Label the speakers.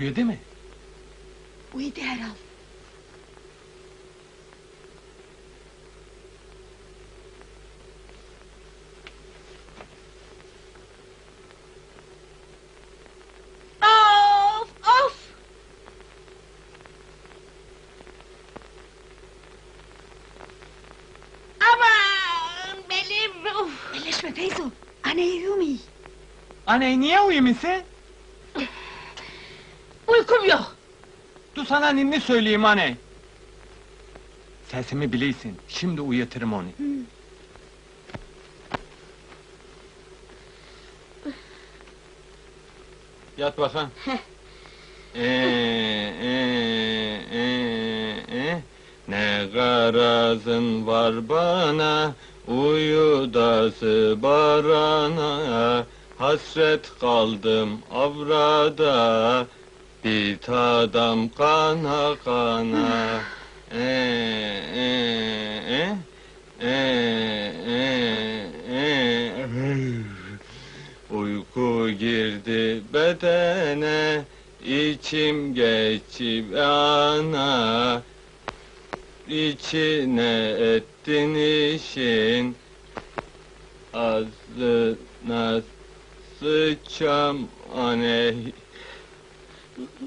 Speaker 1: Uyudu mu?
Speaker 2: Uyudu herhal. Of of!
Speaker 3: Aman belim.
Speaker 2: Elleşme Feyzo. Anne uyumuyor.
Speaker 1: Anne niye uyumuyorsun?
Speaker 3: Uykum yok.
Speaker 1: Dur sana ninni söyleyeyim anne. Sesimi bilirsin. Şimdi uyuturum onu. Yat bakalım. Ee, ee, ee, ee. Ne garazın var bana, uyudası barana. Hasret kaldım avrada, bir tadam kana kana. Ee, ee, ee, ee, ee. Uyku girdi bedene, içim geçip ana. İçine ettin işin, ağzına sıçam aney. Mm-hmm.